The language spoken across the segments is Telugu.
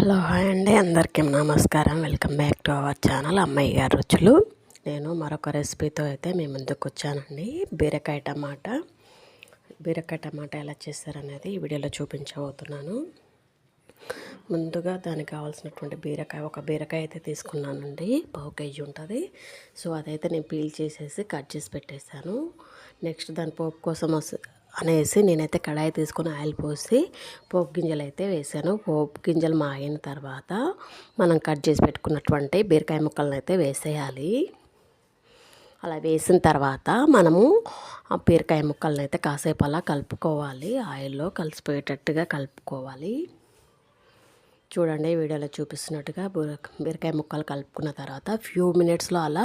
హలో హాయ్ అండి అందరికీ నమస్కారం. Welcome back to our channel అమ్మాయి గారు రుచులు. నేను మరొక రెసిపీతో అయితే మీ ముందుకు వచ్చానండి. బీరకాయ టమాటా. బీరకాయ టమాటా ఎలా చేస్తారనేది ఈ వీడియోలో చూపించబోతున్నాను. ముందుగా దానికి కావాల్సినటువంటి బీరకాయ ఒక బీరకాయ అయితే తీసుకున్నానండి. పావు కేజీ ఉంటుంది. సో అదైతే నేను పీల్ చేసేసి కట్ చేసి పెట్టేశాను. నెక్స్ట్ దాని పోపు కోసం అనేసి నేనైతే కడాయి తీసుకొని ఆయిల్ పోసి పోపు గింజలు అయితే వేసాను. పోపు గింజలు మాగిన తర్వాత మనం కట్ చేసి పెట్టుకున్నటువంటి బీరకాయ ముక్కలను అయితే వేసేయాలి. అలా వేసిన తర్వాత మనము ఆ బీరకాయ ముక్కలను అయితే కాసేపు అలా కలుపుకోవాలి. ఆయిల్లో కలిసిపోయేటట్టుగా కలుపుకోవాలి. చూడండి వీడియోలో చూపిస్తున్నట్టుగా బీరకాయ ముక్కలు కలుపుకున్న తర్వాత ఫ్యూ మినిట్స్లో అలా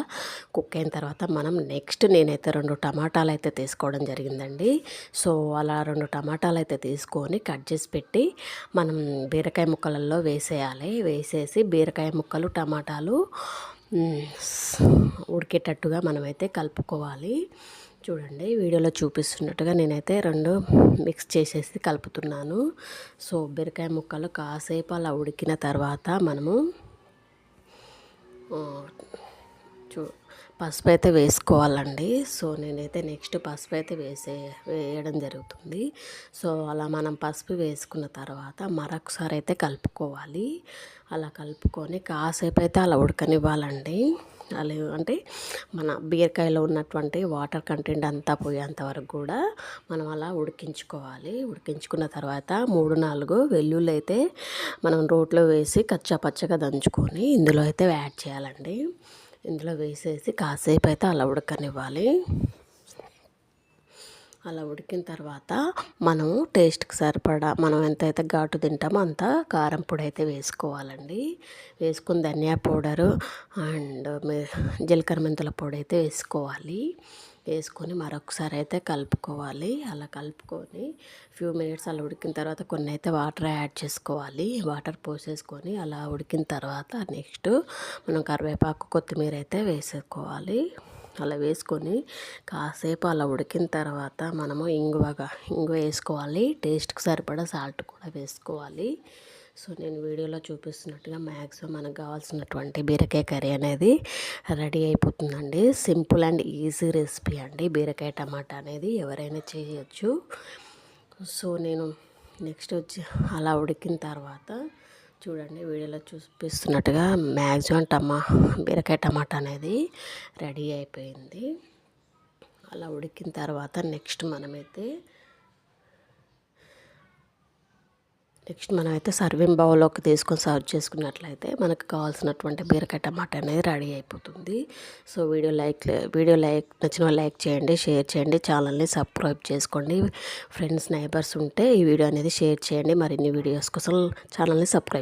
కుక్ అయిన తర్వాత మనం నెక్స్ట్ నేనైతే రెండు టమాటాలు అయితే తీసుకోవడం జరిగిందండి. సో అలా రెండు టమాటాలు అయితే తీసుకొని కట్ చేసి పెట్టి మనం బీరకాయ ముక్కలలో వేసేయాలి. వేసేసి బీరకాయ ముక్కలు టమాటాలు ఉడికేటట్టుగా మనమైతే కలుపుకోవాలి. చూడండి వీడియోలో చూపిస్తున్నట్టుగా నేనైతే రెండు మిక్స్ చేసేసి కలుపుతున్నాను. సో బీరకాయ ముక్కలు కాసేపు అలా ఉడికిన తర్వాత మనము చూ పసుపు అయితే వేసుకోవాలండి. సో నేనైతే నెక్స్ట్ పసుపు అయితే వేసే వేయడం జరుగుతుంది. సో అలా మనం పసుపు వేసుకున్న తర్వాత మరొకసారి అయితే కలుపుకోవాలి. అలా కలుపుకొని కాసేపు అయితే అలా ఉడకనివ్వాలండి. అలా అంటే మన బీరకాయలో ఉన్నటువంటి వాటర్ కంటెంట్ అంతా పోయేంత వరకు కూడా మనం అలా ఉడికించుకోవాలి. ఉడికించుకున్న తర్వాత మూడు నాలుగు వెల్లుల్లి అయితే మనం రోట్లో వేసి కచ్చా పచ్చగా దంచుకొని ఇందులో అయితే యాడ్ చేయాలండి. ఇందులో వేసేసి కాసేపు అయితే అలా ఉడకనివ్వాలి. అలా ఉడికిన తర్వాత మనం టేస్ట్కి సరిపడా మనం ఎంతైతే ఘాటు తింటామో అంత కారం పొడి అయితే వేసుకోవాలండి. వేసుకుని ధనియా పౌడరు అండ్ జీలకర్ర మెంతుల పొడి అయితే వేసుకోవాలి. వేసుకొని మరొకసారి అయితే కలుపుకోవాలి. అలా కలుపుకొని ఫ్యూ మినిట్స్ అలా ఉడికిన తర్వాత కొన్ని అయితే వాటర్ యాడ్ చేసుకోవాలి. వాటర్ పోసేసుకొని అలా ఉడికిన తర్వాత నెక్స్ట్ మనం కరివేపాకు కొత్తిమీర అయితే వేసుకోవాలి అలా వేసుకొని కాసేపు అలా ఉడికిన తర్వాత మనము ఇంగువగా ఇంగువ వేసుకోవాలి. టేస్ట్కి సరిపడా సాల్ట్ కూడా వేసుకోవాలి. సో నేను వీడియోలో చూపిస్తున్నట్టుగా మ్యాక్సిమం మనకు కావాల్సినటువంటి బీరకాయ కర్రీ అనేది రెడీ అయిపోతుందండి. సింపుల్ అండ్ ఈజీ రెసిపీ అండి. బీరకాయ టమాటా అనేది ఎవరైనా చేయొచ్చు. సో నేను నెక్స్ట్ వచ్చి అలా ఉడికిన తర్వాత చూడండి వీడియోలో చూపిస్తున్నట్టుగా మ్యాక్సిమం టమా బీరకాయ టమాటా అనేది రెడీ అయిపోయింది. అలా ఉడికిన తర్వాత నెక్స్ట్ మనమైతే నెక్స్ట్ మనమైతే సర్వింగ్ బౌల్లోకి తీసుకొని సర్వ్ చేసుకున్నట్లయితే మనకు కావాల్సినటువంటి బీరకాయ టమాటా అనేది రెడీ అయిపోతుంది. So video like video like నచ్చిన లైక్ చేయండి షేర్ చేయండి ఛానల్ని సబ్స్క్రైబ్ చేసుకోండి. ఫ్రెండ్స్ నైబర్స్ ఉంటే ఈ వీడియో అనేది షేర్ చేయండి. మరిన్ని వీడియోస్ కోసం ఛానల్ని సబ్స్క్రైబ్